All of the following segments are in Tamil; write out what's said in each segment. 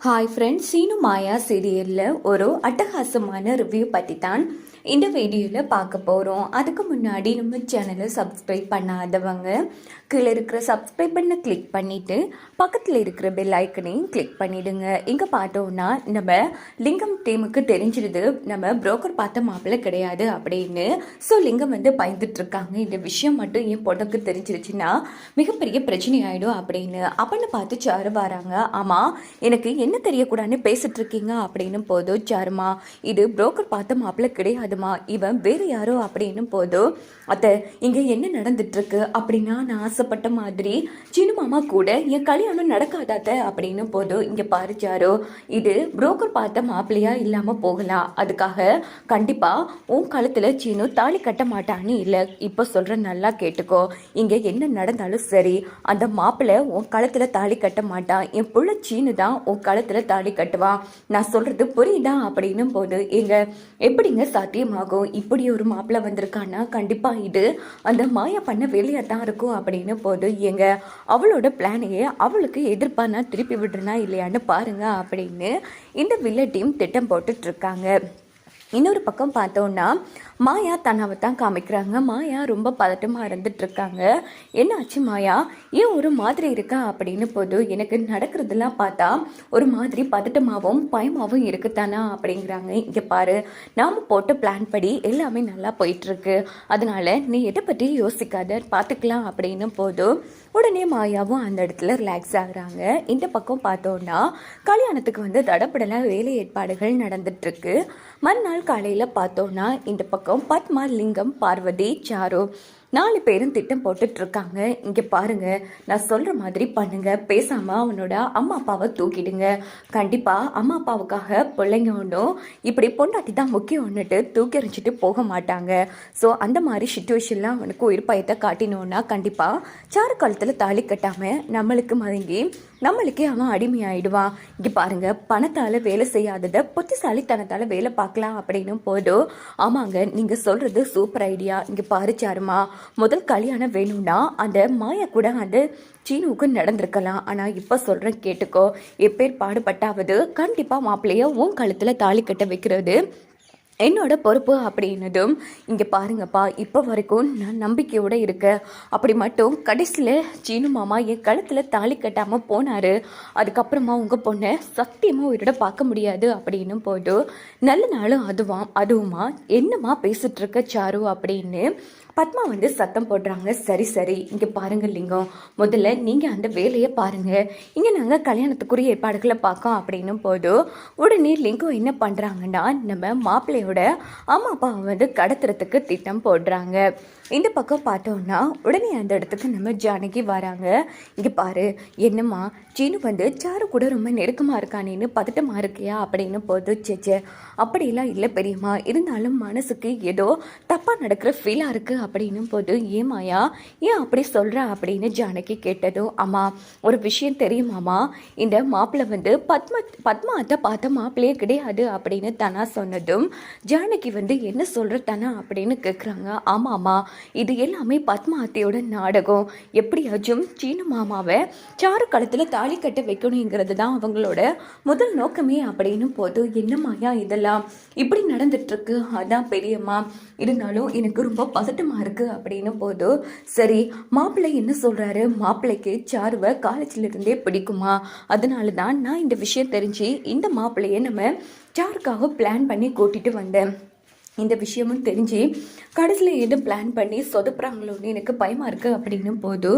ஹாய் ஃப்ரெண்ட்ஸ் சீனு மாயா சீரியலில் ஒரு அட்டகாசமான ரிவ்யூ பற்றி தான் இந்த வீடியோவில் பார்க்க போகிறோம் அதுக்கு முன்னாடி நம்ம சேனலை சப்ஸ்கிரைப் பண்ணாதவங்க கீழே இருக்கிற சப்ஸ்கிரைப் பண்ண கிளிக் பண்ணிவிட்டு பக்கத்தில் இருக்கிற பெல் ஐக்கனையும் கிளிக் பண்ணிவிடுங்க இங்கே பார்த்தோன்னா நம்ம லிங்கம் டீமுக்கு தெரிஞ்சிருது. நம்ம புரோக்கர் பார்த்த மாப்பிள்ளை கிடையாது அப்படின்னு. ஸோ லிங்கம் வந்து பயந்துட்டுருக்காங்க இந்த விஷயம் மட்டும் என் பொண்ணுக்கு தெரிஞ்சிருச்சுன்னா மிகப்பெரிய பிரச்சனை ஆகிடும் அப்படின்னு. அப்படின்னு பார்த்து சாரு வராங்க. ஆமாம் எனக்கு என்ன தெரியக்கூடாதுன்னு பேசிட்டு இருக்கீங்க அப்படின்னு போதும் சாருமா இது புரோக்கர் பார்த்த மாப்பிள்ளை கிடையாதுமா இவன் வேறு யாரோ அப்படின்னு போதும் அத்தை இங்கே என்ன நடந்துட்டுருக்கு அப்படின்னா நான் ஆசைப்பட்ட மாதிரி சின்ன மாமா கூட என் கல்யாணம் நடக்காதாத்த அப்படின்னு போதும் இங்கே பாரிச்சாரோ இது புரோக்கர் பார்த்த மாப்பிள்ளையா இல்லாமல் போகலாம் அதுக்காக கண்டிப்பாக உன் காலத்தில் சீனு தாலி கட்ட மாட்டான்னு இல்லை. இப்போ சொல்கிற நல்லா கேட்டுக்கோ. இங்கே என்ன நடந்தாலும் சரி அந்த மாப்பிள்ளை உன் காலத்தில் தாலி கட்ட மாட்டான் என் புள்ள சீனு தான் உன் காலத்தில் தாலி கட்டுவான் நான் சொல்கிறது புரியுதா? அப்படின்னும் போது எங்கள் எப்படிங்க சாத்தியமாகும் இப்படி ஒரு மாப்பிள்ளை வந்திருக்கான்னா கண்டிப்பாக இது அந்த மாயா பண்ண வேலையாக தான் இருக்கும் அப்படின்னு போது எங்க அவளோட பிளானையே அவளுக்கு எதிர்ப்பானா திருப்பி விடுறனா இல்லையான்னு பாருங்க அப்படின்னு இந்த வில்ல டீம் திட்டம் போட்டுட்ருக்காங்க இன்னொரு பக்கம் பார்த்தோன்னா மாயா தன்னாவை தான் காமிக்கிறாங்க. மாயா ரொம்ப பதட்டமாக இருந்துட்டுருக்காங்க என்னாச்சு மாயா? ஏன் ஒரு மாதிரி இருக்கா? அப்படின்னு போது எனக்கு நடக்கிறதெல்லாம் பார்த்தா ஒரு மாதிரி பதட்டமாகவும் பயமாகவும் இருக்குதானா அப்படிங்கிறாங்க. இங்கே பாரு நாம் போட்ட பிளான் படி எல்லாமே நல்லா போயிட்டுருக்கு அதனால நீ எதை பற்றி யோசிக்காத பார்த்துக்கலாம் அப்படின்னு போதும் உடனே மாயாவும் அந்த இடத்துல ரிலாக்ஸ் ஆகுறாங்க. இந்த பக்கம் பார்த்தோன்னா கல்யாணத்துக்கு வந்து தடப்படல வேலை ஏற்பாடுகள் நடந்துட்டுருக்கு. மறுநாள் காலையில் பார்த்தோன்னா இந்த பக்கம் பத்மா லிங்கம் பார்வதி சாரு நாலு பேரும் திட்டம் போட்டுட்டு இருக்காங்க இங்கே பாருங்க நான் சொல்கிற மாதிரி பண்ணுங்க. பேசாமல் அவனோட அம்மா அப்பாவை தூக்கிடுங்க. கண்டிப்பாக அம்மா அப்பாவுக்காக பிள்ளைங்க ஒன்றும் இப்படி பொண்டாட்டி தான் முக்கியம் ஒன்றுட்டு தூக்கி எறிஞ்சிட்டு போக மாட்டாங்க. ஸோ அந்த மாதிரி சுச்சுவேஷனில் அவனுக்கு உயிர் பயத்தை காட்டினோன்னா கண்டிப்பாக சாறு காலத்தில் தாலி கட்டாமல் நம்மளுக்கு மதங்கி நம்மளுக்கே அவன் அடிமையாயிடுவான் இங்கே பாருங்க பணத்தால் வேலை செய்யாததை புத்திசாலித்தனத்தால் வேலை பார்க்கலாம் அப்படின்னும் போதும் ஆமாங்க நீங்கள் சொல்கிறது சூப்பர் ஐடியா இங்கே பாரிச்சாருமா சாருமா முதல் கல்யாணம் வேணும்னா அந்த மாயா கூட அந்த சீனுவுக்கு நடந்திருக்கலாம். ஆனால் இப்போ சொல்கிறேன் கேட்டுக்கோ எப்பேர் பாடுபட்டாவது கண்டிப்பாக மாப்பிள்ளைய உன் கழுத்தில் தாலி கட்ட வைக்கிறது என்னோட பொறுப்பு அப்படின்னதும் இங்கே பாருங்கப்பா இப்போ வரைக்கும் நான் நம்பிக்கையோடு இருக்கேன். அப்படி மட்டும் கடைசியில் சீனு மாமா என் கழுத்தில் தாலி கட்டாமல் போனார். அதுக்கப்புறமா உங்கள் பொண்ணை சத்தியமாக உயிரோட பார்க்க முடியாது அப்படின்னும் போதும் நல்ல நாளும் அதுவாம் அதுவுமா என்னம்மா பேசிகிட்ருக்க சாரு? அப்படின்னு பத்மா வந்து சத்தம் போடுறாங்க. சரி சரி இங்கே பாருங்க லிங்கம். முதல்ல நீங்கள் அந்த வேலையை பாருங்கள் இங்கே நாங்கள் கல்யாணத்துக்குரிய ஏற்பாடுகளை பார்க்கோம் அப்படின்னும் போது உடனே லிங்கம் என்ன பண்ணுறாங்கன்னா நம்ம மாப்பிள்ளையோட அம்மா அப்பாவை வந்து கடத்துறதுக்கு திட்டம் போடுறாங்க. இந்த பக்கம் பார்த்தோன்னா உடனே அந்த இடத்துக்கு நம்ம ஜானகி வராங்க. இங்கே பாரு என்னம்மா சீனு வந்து சாரு கூட ரொம்ப நெருக்கமாக இருக்கானேன்னு பதட்டமாக இருக்கியா அப்படின்னு போது சேச்சே அப்படிலாம் இல்லை பெரியம்மா. இருந்தாலும் மனசுக்கு ஏதோ தப்பாக நடக்கிற ஃபீலாக இருக்குது அப்படின்னும் போது ஏமாயா ஏன் அப்படி சொல்கிற அப்படின்னு ஜானகி கேட்டதும் அம்மா ஒரு விஷயம் தெரியுமாம்மா? இந்த மாப்பிள்ளை வந்து பத்ம பத்மா அத்தை பார்த்த மாப்பிள்ளையே கிடையாது. அப்படின்னு தனா சொன்னதும் ஜானகி வந்து என்ன சொல்கிற தனா? அப்படின்னு கேட்குறாங்க ஆமாம்மா இது எல்லாமே பத்மா அத்தையோட நாடகம். எப்படியாச்சும் சீன மாமாவை சாரு களத்தில் தாலி கட்ட வைக்கணுங்கிறது தான் அவங்களோட முதல் நோக்கமே. அப்படின்னு போது என்னம்மாயா இதெல்லாம்? இப்படி நடந்துட்டுருக்கு. அதான் பெரியம்மா. இருந்தாலும் எனக்கு ரொம்ப பதட்டமாக இருக்குது அப்படின்னு போதும் சரி மாப்பிள்ளை என்ன சொல்கிறாரு மாப்பிள்ளைக்கு சாருவை காலேஜில் இருந்தே பிடிக்குமா? அதனால தான் நான் இந்த விஷயம் தெரிஞ்சு இந்த மாப்பிள்ளையை நம்ம சாருக்காக பிளான் பண்ணி கூட்டிகிட்டு வந்தேன். இந்த விஷயமும் தெரிஞ்சு கடைசியில் எதுவும் பிளான் பண்ணி சொதப்புறாங்களோன்னு எனக்கு பயமாக இருக்குது அப்படின்னும் போது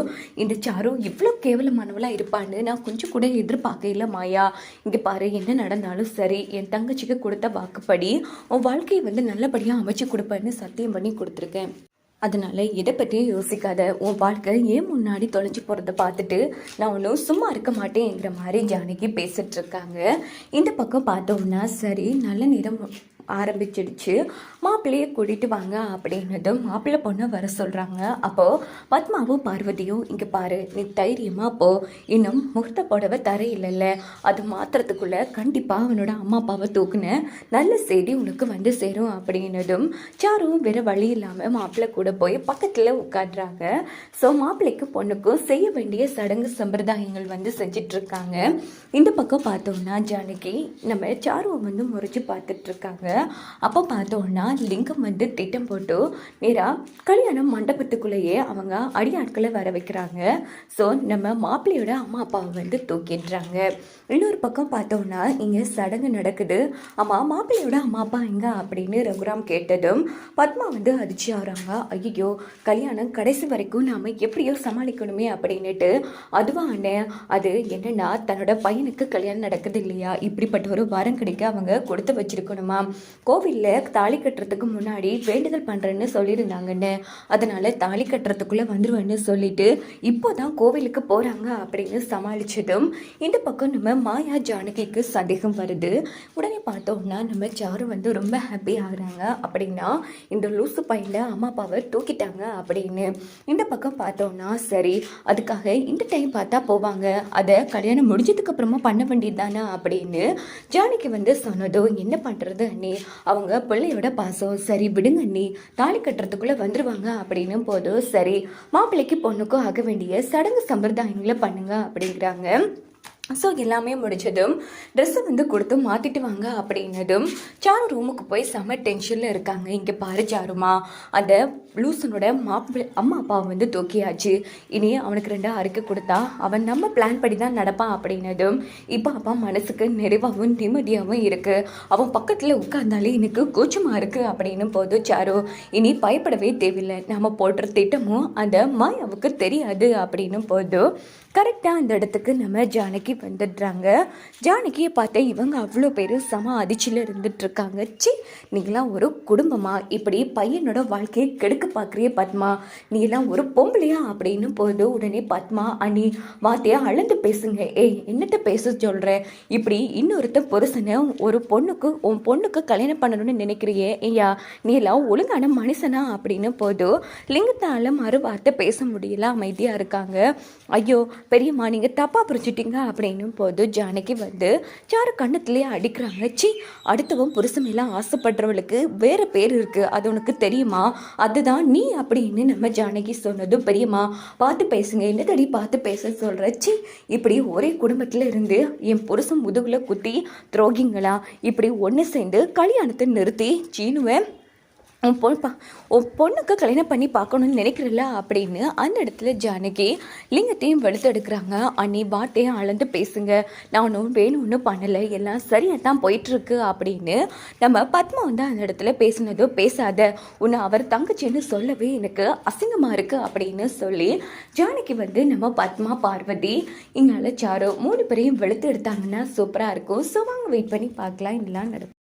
இந்த சாரு இவ்வளோ கேவலமானவளாக இருப்பான்னு நான் கொஞ்சம் கூட எதிர்பார்க்கல மாயா. இங்கே பாரு என்ன நடந்தாலும் சரி என் தங்கச்சிக்கு கொடுத்த வாக்குப்படி உன் வாழ்க்கையை வந்து நல்லபடியாக அமைச்சு கொடுப்பேன்னு சத்தியம் பண்ணி கொடுத்துருக்கேன். அதனால் எதை பற்றியும் யோசிக்காத உன் வாழ்க்கை ஏன் முன்னாடி தொலைஞ்சு போகிறத பார்த்துட்டு நான் ஒன்றும் சும்மா இருக்க மாட்டேங்கிற மாதிரி ஜானகி பேசிகிட்ருக்காங்க இந்த பக்கம் பார்த்தோம்னா சரி நல்ல நேரம் ஆரம்பிச்சிடுச்சு. மாப்பிள்ளையை கூட்டிட்டு வாங்க அப்படின்னதும் மாப்பிள்ளை பொண்ணை வர சொல்கிறாங்க அப்போது பத்மாவும் பார்வதியும் இங்கே பாரு நீ தைரியமாக போ. இன்னும் முகூர்த்த புடவை தர இல்லைல்ல அது மாத்திரத்துக்குள்ளே கண்டிப்பாக அவனோட அம்மா அப்பாவை தூக்குன. நல்ல செய்தி உனக்கு வந்து சேரும் அப்படின்னதும் சாரும் வேறு வழி இல்லாமல் மாப்பிள்ளை கூட போய் பக்கத்தில் உட்காடுறாங்க ஸோ மாப்பிள்ளைக்கு பொண்ணுக்கும் செய்ய வேண்டிய சடங்கு சம்பிரதாயங்கள் வந்து செஞ்சிட்ருக்காங்க. இந்த பக்கம் பார்த்தோம்னா ஜானகி நம்ம சாருவை வந்து முறைச்சி பார்த்துட்ருக்காங்க. அப்போ பார்த்தோம்னா லிங்கம் வந்து திட்டம் போட்டு நேராக கல்யாணம் மண்டபத்துக்குள்ளேயே அவங்க அடியாட்களை வர வைக்கிறாங்க. ஸோ நம்ம மாப்பிள்ளையோட அம்மா அப்பாவை வந்து தூக்கிடுறாங்க. இன்னொரு பக்கம் பார்த்தோம்னா இங்கே சடங்கு நடக்குது. ஆமாம் மாப்பிள்ளையோட அம்மா அப்பா எங்க? அப்படின்னு ரகுராம் கேட்டதும் பத்மா வந்து அதிர்ச்சி ஆகிறாங்க ஐயோ கல்யாணம் கடைசி வரைக்கும் நாம் எப்படியோ சமாளிக்கணுமே அப்படின்னுட்டு அதுவா அண்ணன் அது என்னென்னா தன்னோட பையனுக்கு கல்யாணம் நடக்குது இல்லையா? இப்படிப்பட்ட ஒரு வரம் கிடைக்க அவங்க கொடுத்து வச்சிருக்கணுமா? கோவிலில் தாலி கட்டுறதுக்கு முன்னாடி வேண்டுதல் பண்ணுறேன்னு சொல்லியிருந்தாங்கன்னு அதனால் தாலி கட்டுறதுக்குள்ளே வந்துருவேன்னு சொல்லிட்டு இப்போ தான் கோவிலுக்கு போகிறாங்க அப்படின்னு சமாளித்ததும் இந்த பக்கம் நம்ம மாயா ஜானகிக்கு சந்தேகம் வருது. உடனே பார்த்தோம்னா நம்ம சாரு வந்து ரொம்ப ஹாப்பி ஆகுறாங்க. அப்படின்னா இந்த லூசு பையில் அம்மா அப்பாவை தூக்கிட்டாங்க அப்படின்னு இந்த பக்கம் பார்த்தோம்னா சரி அதுக்காக இந்த டைம் பார்த்தா போவாங்க. அதை கல்யாணம் முடிஞ்சதுக்கு அப்புறமா பண்ண வேண்டியது தானே அப்படின்னு ஜானிக்கு வந்து சொன்னதோ என்ன பண்ணுறது அண்ணி? அவங்க பிள்ளையோட பாசம் சரி விடுங்க அண்ணி. தாலி கட்டுறதுக்குள்ளே வந்துடுவாங்க அப்படின்னு போதும் சரி மாப்பிள்ளைக்கு பொண்ணுக்கும் ஆக வேண்டிய சடங்கு சம்பிரதாயங்களை பண்ணுங்க அப்படிங்கிறாங்க. ஸோ எல்லாமே முடிச்சதும் ட்ரெஸ்ஸை வந்து கொடுத்து மாற்றிட்டு வாங்க அப்படின்னதும் சாரு ரூமுக்கு போய் செம்ம டென்ஷனில் இருக்காங்க. இங்கே பாரு சாருமா அந்த லூசனோட மாப்பிள்ளை அம்மா அப்பாவை வந்து தூக்கியாச்சு. இனி அவனுக்கு ரெண்டு அறிக்கை கொடுத்தா அவன் நம்ம பிளான் படி தான் நடப்பான் அப்படின்னதும் இப்போ அப்பா மனசுக்கு நிறைவாகவும் நிம்மதியாகவும் இருக்குது அவன் பக்கத்தில் உட்கார்ந்தாலே எனக்கு கூச்சமாக இருக்குது அப்படின்னு போது சாரு இனி பயப்படவே தேவையில்லை. நம்ம போடுற திட்டமும் அந்த மாயாவுக்கு தெரியாது அப்படின்னு போதும் கரெக்டாக அந்த இடத்துக்கு நம்ம ஜானகி வந்துடுறாங்க. ஜானகியை பார்த்தா இவங்க அவ்வளோ பேர் சம அதிர்ச்சியில் இருந்துட்டு இருக்காங்க. சி நீங்களாம் ஒரு குடும்பமா? இப்படி பையனோட வாழ்க்கையை கெடுக்க பார்க்குறிய பத்மா? நீங்களாம் ஒரு பொம்பளையா அப்படின்னு போது உடனே பத்மா அணி வார்த்தையாக அளந்து பேசுங்க. ஏய் என்னத்த பேச சொல்கிற இப்படி இன்னொருத்த புருஷனை ஒரு பொண்ணுக்கு உன் பொண்ணுக்கு கல்யாணம் பண்ணணும்னு நினைக்கிறியே? ஐயா நீ எல்லாம் ஒழுங்கான மனுஷனா? அப்படின்னு போது லிங்கத்தால் மறு வார்த்தை பேச முடியல அமைதியாக இருக்காங்க. ஐயோ பெரியம்மா நீங்கள் தப்பாக புரிஞ்சுட்டீங்க அப்படின்னும் போது ஜானகி வந்து சாரு கண்ணத்துலேயே அடிக்கிறாங்க. சி அடுத்தவன் புருஷன் எல்லாம் ஆசைப்படுறவளுக்கு வேறு பேர் இருக்குது அது உனக்கு தெரியுமா? அதுதான் நீ அப்படின்னு நம்ம ஜானகி சொன்னதும் பெரியம்மா பார்த்து பேசுங்க. என்ன தடி பார்த்து பேச சொல்கிற சி இப்படி ஒரே குடும்பத்தில் இருந்து என் புருஷன் முதுகில் குத்தி துரோகிங்களா? இப்படி ஒன்று சேர்ந்து கல்யாணத்தை நிறுத்தி சீனுவேன். உன் பொண்ணு பா உன் பொண்ணுக்கு கல்யாணம் பண்ணி பார்க்கணும்னு நினைக்கிறல்ல அப்படின்னு அந்த இடத்துல ஜானகி லிங்கத்தையும் வெளுத்தெடுக்கிறாங்க. அண்ணி வார்த்தையும் அளந்து பேசுங்க. நான் ஒன்றும் வேணும்னு பண்ணலை. எல்லாம் சரியாக தான் போயிட்டுருக்கு அப்படின்னு நம்ம பத்மா வந்து அந்த இடத்துல பேசினதோ பேசாத உன்னை அவர் தங்கச்சின்னு சொல்லவே எனக்கு அசிங்கமாக இருக்குது அப்படின்னு சொல்லி ஜானகி வந்து நம்ம பத்மா பார்வதி இங்கால சாரு மூணு பேரையும் வெளுத்து எடுத்தாங்கன்னா சூப்பராக இருக்கும். ஸோ வாங்க வெயிட் பண்ணி பார்க்கலாம். இதெல்லாம் நடக்கும்.